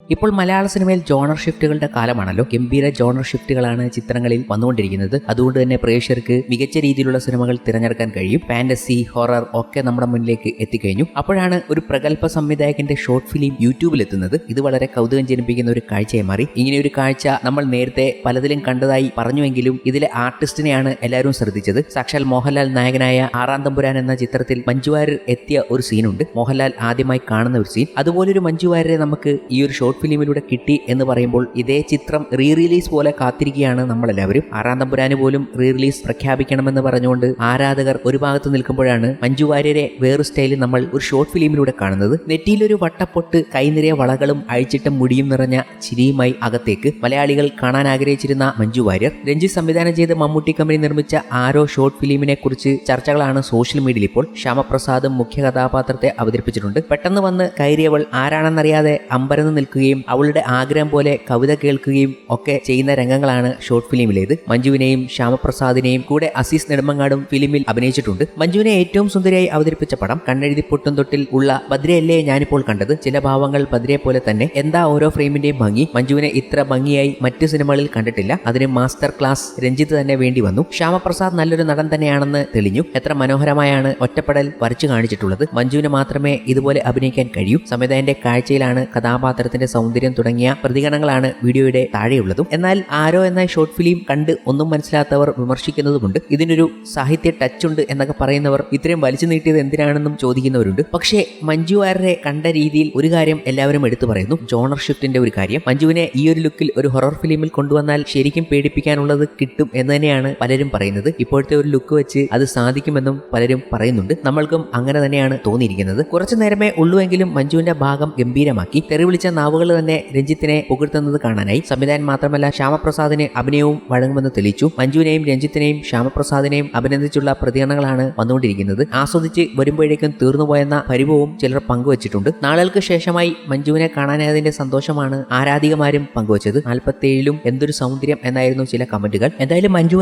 ഇപ്പോൾ മലയാള സിനിമയിൽ ജോണർ ഷിഫ്റ്റുകളുടെ കാലമാണല്ലോ. ഗംഭീര ജോണർ ഷിഫ്റ്റുകളാണ് ചിത്രങ്ങളിൽ വന്നുകൊണ്ടിരിക്കുന്നത്. അതുകൊണ്ട് തന്നെ പ്രേക്ഷകർക്ക് മികച്ച രീതിയിലുള്ള സിനിമകൾ തിരഞ്ഞെടുക്കാൻ കഴിയും. ഫാന്റസി ഹൊറർ ഒക്കെ നമ്മുടെ മുന്നിലേക്ക് എത്തിക്കഴിഞ്ഞു. അപ്പോഴാണ് ഒരു പ്രഗത്ഭ സംവിധായകന്റെ ഷോർട്ട് ഫിലിം യൂട്യൂബിൽ എത്തുന്നത്. ഇത് വളരെ കൗതുകം ജനിപ്പിക്കുന്ന ഒരു കാഴ്ചയായി മാറി. ഇങ്ങനെ ഒരു കാഴ്ച നമ്മൾ നേരത്തെ പലതിലും കണ്ടതായി പറഞ്ഞുവെങ്കിലും ഇതിലെ ആർട്ടിസ്റ്റിനെയാണ് എല്ലാവരും ശ്രദ്ധിച്ചത്. സാക്ഷാൽ മോഹൻലാൽ നായകനായ ആറാം തമ്പുരാൻ എന്ന ചിത്രത്തിൽ മഞ്ജു എത്തിയ ഒരു സീനുണ്ട് മോഹൻലാൽ ആദ്യമായി കാണുന്ന ഒരു സീൻ അതുപോലൊരു മഞ്ജു നമുക്ക് ഈ ഒരു ഷോർട്ട് ഫിലിമിലൂടെ കിട്ടി എന്ന് പറയുമ്പോൾ ഇതേ ചിത്രം റീ റിലീസ് പോലെ കാത്തിരിക്കുകയാണ് നമ്മളെല്ലാവരും. ആറാം തമ്പുരാന് പോലും റീ റിലീസ് പ്രഖ്യാപിക്കണമെന്ന് പറഞ്ഞുകൊണ്ട് ആരാധകർ ഒരു ഭാഗത്ത് നിൽക്കുമ്പോഴാണ് മഞ്ജു വാര്യരെ വേറൊരു സ്റ്റൈലിൽ നമ്മൾ ഒരു ഷോർട്ട് ഫിലിമിലൂടെ കാണുന്നത്. നെറ്റിയിലൊരു വട്ടപ്പൊട്ട് കൈനിറിയ വളകളും അഴിച്ചിട്ട മുടിയും നിറഞ്ഞ ചിരിയുമായി അകത്തേക്ക് മലയാളികൾ കാണാൻ ആഗ്രഹിച്ചിരുന്ന മഞ്ജു വാര്യർ രഞ്ജിത്ത് സംവിധാനം ചെയ്ത് മമ്മൂട്ടി കമ്പനി നിർമ്മിച്ച ആരോ ഷോർട്ട് ഫിലിമിനെ കുറിച്ച് ചർച്ചകളാണ് സോഷ്യൽ മീഡിയയിൽ ഇപ്പോൾ. ശ്യാമപ്രസാദും മുഖ്യ കഥാപാത്രത്തെ അവതരിപ്പിച്ചിട്ടുണ്ട്. പെട്ടെന്ന് വന്ന് കയറിയവൾ ആരാണെന്നറിയാതെ അമ്പരന്ന് നിൽക്കുകയും അവളുടെ ആഗ്രഹം പോലെ കവിത കേൾക്കുകയും ഒക്കെ ചെയ്യുന്ന രംഗങ്ങളാണ് ഷോർട്ട് ഫിലിമിലേത് മഞ്ജുവിനെയും ശ്യാമപ്രസാദിനെയും കൂടെ അസീസ് നെടുമങ്ങാടും ഫിലിമിൽ അഭിനയിച്ചിട്ടുണ്ട്. മഞ്ജുവിനെ ഏറ്റവും സുന്ദരിയായി അവതരിപ്പിച്ച പടം കണ്ണെഴുതി പൊട്ടും തൊട്ടിൽ ഉള്ള ഭദ്രയല്ലേ ഞാനിപ്പോൾ കണ്ടത്? ചില ഭാവങ്ങൾ ഭദ്രയെ പോലെ തന്നെ എന്താ ഓരോ ഫ്രെയിമിന്റെയും ഭംഗി? മഞ്ജുവിനെ ഇത്ര ഭംഗിയായി മറ്റു സിനിമകളിൽ കണ്ടിട്ടില്ല. അതിന് മാസ്റ്റർ ക്ലാസ് രഞ്ജിത്ത് തന്നെ വേണ്ടി വന്നു. ശ്യാമപ്രസാദ് നല്ലൊരു നടൻ തന്നെയാണെന്ന് തെളിഞ്ഞു. എത്ര മനോഹരമായാണ് ഒറ്റപ്പെടൽ വരച്ചു കാണിച്ചിട്ടുള്ളത്. മഞ്ജുവിന് മാത്രമേ ഇതുപോലെ അഭിനയിക്കാൻ കഴിയൂ. സംവിധായകന്റെ കാഴ്ചയിലാണ് കഥാപാത്രത്തിന്റെ സൗന്ദര്യം തുടങ്ങിയ പ്രതികരണങ്ങളാണ് വീഡിയോയുടെ താഴെയുള്ളതും. എന്നാൽ ആരോ എന്ന ഷോർട്ട് ഫിലിം കണ്ട് ഒന്നും മനസ്സിലാത്തവർ വിമർശിക്കുന്നതുമുണ്ട്. ഇതിനൊരു സാഹിത്യ ടച്ച് ഉണ്ട് എന്നൊക്കെ പറയുന്നവർ ഇത്രയും വലിച്ചു നീട്ടിയത് എന്തിനാണെന്നും ചോദിക്കുന്നവരുണ്ട്. പക്ഷേ മഞ്ജു വാര്യരെ കണ്ട രീതിയിൽ ഒരു കാര്യം എല്ലാവരും എടുത്തു പറയുന്നു. ജോണർ ഷിഫ്റ്റിന്റെ ഒരു കാര്യം. മഞ്ജുവിനെ ഈ ഒരു ലുക്കിൽ ഒരു ഹൊറർ ഫിലിമിൽ കൊണ്ടുവന്നാൽ ശരിക്കും പേടിപ്പിക്കാനുള്ളത് കിട്ടും എന്ന് തന്നെയാണ് പലരും പറയുന്നത്. ഇപ്പോഴത്തെ ഒരു ലുക്ക് വെച്ച് അത് സാധിക്കുമെന്നും പലരും പറയുന്നുണ്ട്. നമ്മൾക്കും അങ്ങനെ തന്നെയാണ് തോന്നിയിരിക്കുന്നത്. കുറച്ചു നേരമേ ഉള്ളുവെങ്കിലും മഞ്ജുവിന്റെ ഭാഗം ഗംഭീരമാക്കി. തെറിവിളിച്ച നാവുകൾ തന്നെ രഞ്ജിത്തിനെ പുകഴ്ത്തുന്നത് കാണാനായി. സംവിധായകൻ മാത്രമല്ല ശ്യാമപ്രസാദിന് അഭിനയവും വഴങ്ങുമെന്ന് തെളിയിച്ചു. മഞ്ജുവിനെയും രഞ്ജിത്തിനെയും ശ്യാമപ്രസാദിനെയും അഭിനന്ദിച്ചുള്ള പ്രതികരണങ്ങളാണ് വന്നുകൊണ്ടിരിക്കുന്നത്. ആസ്വദിച്ച് വരുമ്പോഴേക്കും തീർന്നുപോയെന്ന പരിഭവവും ചിലർ പങ്കുവച്ചിട്ടുണ്ട്. നാളുകൾക്ക് ശേഷമായി മഞ്ജുവിനെ കാണാനായതിന്റെ സന്തോഷമാണ് ആരാധികമാരും പങ്കുവച്ചത്. നാൽപ്പത്തിയേഴിലും എന്തൊരു സൗന്ദര്യം എന്നായിരുന്നു ചില കമന്റുകൾ. എന്തായാലും മഞ്ജു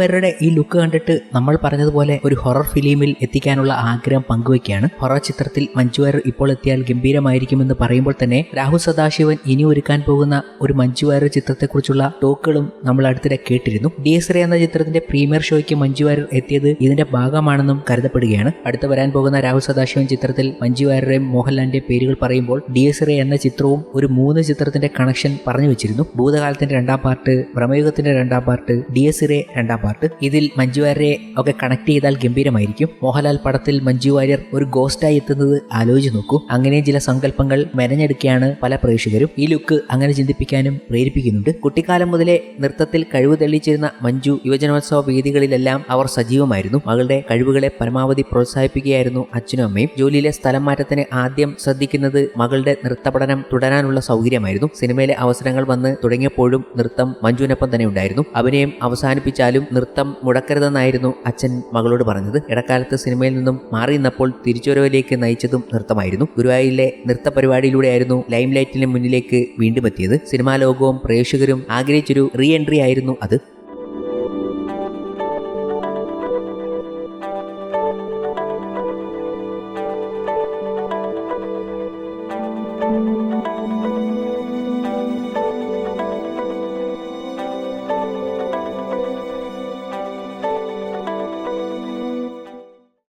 ഈ ലുക്ക് കണ്ടിട്ട് നമ്മൾ പറഞ്ഞതുപോലെ ഒരു ഹൊറർ ഫിലിമിൽ എത്തിക്കാനുള്ള ആഗ്രഹം പങ്കുവയ്ക്കുകയാണ്. ഹൊറർ ചിത്രത്തിൽ മഞ്ജു വാര്യർ ഇപ്പോൾ എത്തിയാൽ ഗംഭീരമായിരിക്കുമെന്ന് പറയുമ്പോൾ തന്നെ രാഹുൽ സദാശിവൻ ഇനി ഒരുക്കാൻ പോകുന്ന ഒരു മഞ്ജു വാര്യർ ചിത്രത്തെക്കുറിച്ചുള്ള ടോക്കുകളും നമ്മൾ അടുത്തിടെ കേട്ടിരുന്നു. ഡി എസ് എന്ന ചിത്രത്തിന്റെ പ്രീമിയർ ഷോയ്ക്ക് മഞ്ജു വാര്യർ എത്തിയത് ഇതിന്റെ ഭാഗമാണെന്നും കരുതപ്പെടുകയാണ്. അടുത്ത് വരാൻ പോകുന്ന രാഹുൽ സദാശിവൻ ചിത്രത്തിൽ മഞ്ജു വാര്യരെയും മോഹൻലാലിന്റെയും പേരുകൾ പറയുമ്പോൾ ഡി എസ് റേ എന്ന ചിത്രവും ഒരു മൂന്ന് ചിത്രത്തിന്റെ കണക്ഷൻ പറഞ്ഞു വെച്ചിരുന്നു. ഭൂതകാലത്തിന്റെ രണ്ടാം പാർട്ട് ഭ്രമയുഗത്തിന്റെ രണ്ടാം പാർട്ട് ഡി എസ് റേ രണ്ടാം പാർട്ട്. ഇതിൽ മഞ്ജു വാര്യരെ ഒക്കെ കണക്ട് ചെയ്താൽ ഗംഭീരമായിരിക്കും. മോഹൻലാൽ പടത്തിൽ മഞ്ജു വാര്യർ ഒരു ഗോസ്റ്റായി എത്തുന്നത് ആലോചിച്ച് നോക്കൂ. അങ്ങനെ ചില സങ്കല്പങ്ങൾ മെനഞ്ഞെടുക്കുകയാണ് പല പ്രേക്ഷകരും. ഈ ലുക്ക് അങ്ങനെ ചിന്തിപ്പിക്കാനും പ്രേരിപ്പിക്കുന്നുണ്ട്. കുട്ടിക്കാലം മുതലേ നൃത്തത്തിൽ കഴിവ് തെളിയിച്ചിരുന്ന മഞ്ജു യുവജനോത്സവ വേദികളിലെല്ലാം അവർ സജീവമായിരുന്നു. മകളുടെ കഴിവുകളെ പരമാവധി പ്രോത്സാഹിപ്പിക്കുകയായിരുന്നു അച്ഛനും അമ്മയും. ജോലിയിലെ സ്ഥലം മാറ്റത്തിന് ആദ്യം ശ്രദ്ധിക്കുന്നത് മകളുടെ നൃത്തപഠനം തുടരാനുള്ള സൗകര്യമായിരുന്നു. സിനിമയിലെ അവസരങ്ങൾ വന്ന് തുടങ്ങിയപ്പോഴും നൃത്തം മഞ്ജുവിനൊപ്പം തന്നെ ഉണ്ടായിരുന്നു. അഭിനയം അവസാനിപ്പിച്ചാലും നൃത്തം മുടക്കരുതെന്നായിരുന്നു അച്ഛൻ മകളോട് പറഞ്ഞത്. ഇടക്കാലത്ത് സിനിമയിൽ നിന്നും മാറി നിന്നപ്പോൾ തിരിച്ചുവരവിലേക്ക് നയിച്ചതും നൃത്തമായിരുന്നു. ഗുരുവായൂരിലെ നൃത്ത പരിപാടിയിലൂടെയായിരുന്നു ലൈം ലൈറ്റിന് മുന്നിലേക്ക് വീണ്ടും എത്തിയത്. സിനിമാ ലോകവും പ്രേക്ഷകരും ആഗ്രഹിച്ചൊരു റീ എൻട്രി ആയിരുന്നു അത്.